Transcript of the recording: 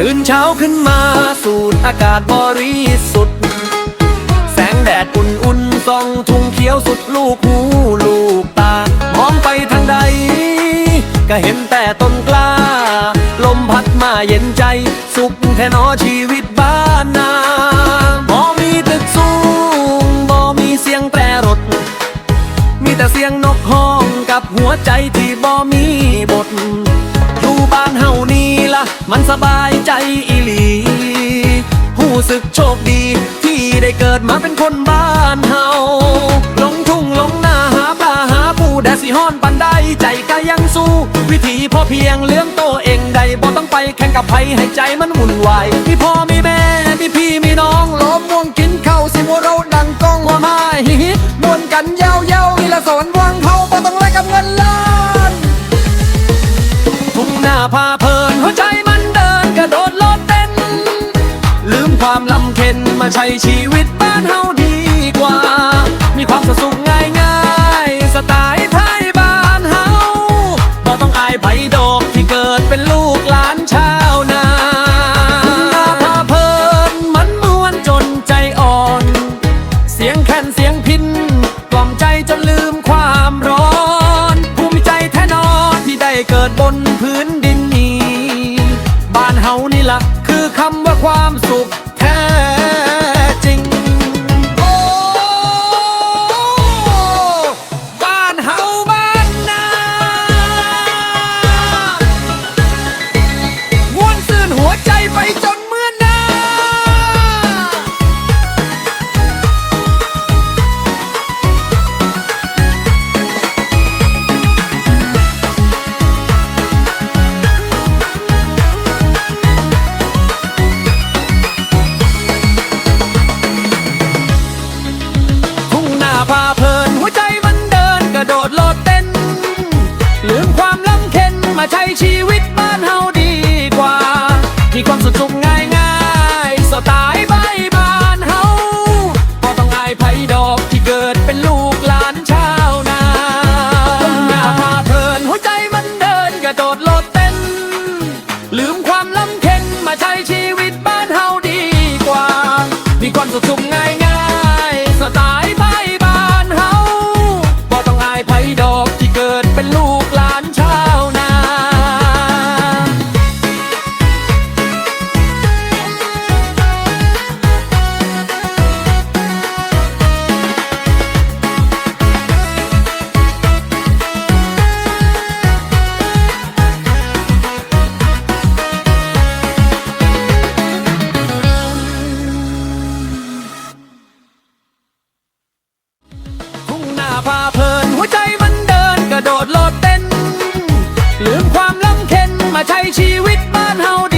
ตื่นเช้าขึ้นมาสูดอากาศบริสุทธิ์ แสงแดดอุ่นๆส่องทุ่งเขียวสุดลูกหูลูกตา มองไปทางใด ก็เห็นแต่ต้นกล้า ลมพัดมาเย็นใจ สุขแท้นอชีวิตบ้านนาบ่มีตึกสูงบ่มีเสียงแตรรถ มีแต่เสียงนกห้องกับหัวใจที่บ่มีบท อยู่บ้านเฮานี่ละมันสบายใจอีหลีหูสึกโชคดี ที่ได้เกิดมาเป็นคนบ้านเฮาลงทุ่งลงนาหาปลาหาปูแดดสิฮ้อนปันได้ใจก็ยังสู้ วิถีพอเพียงเลี้ยงโตเองได้บ่ต้องไปแข่งกับไผให้ใจมันวุ่นวายมีพ่อมีแม่มีพี่มีน้องล้อมวงกินข้าวสิมัวเราดังก้องว่ามาฮิฮิมวนกันยาาพาเพลินหัวใจมันเดินกระโดดโลดเต้น ลืมความลำเค็นมาใช้ชีวิตบ้านเฮาดีกว่า มีความสุข มาใช้ชีวิตบ้านเฮาดีกว่า มีความสุขสุขง่ายง่าย ชีวิตบ้านเฮาดี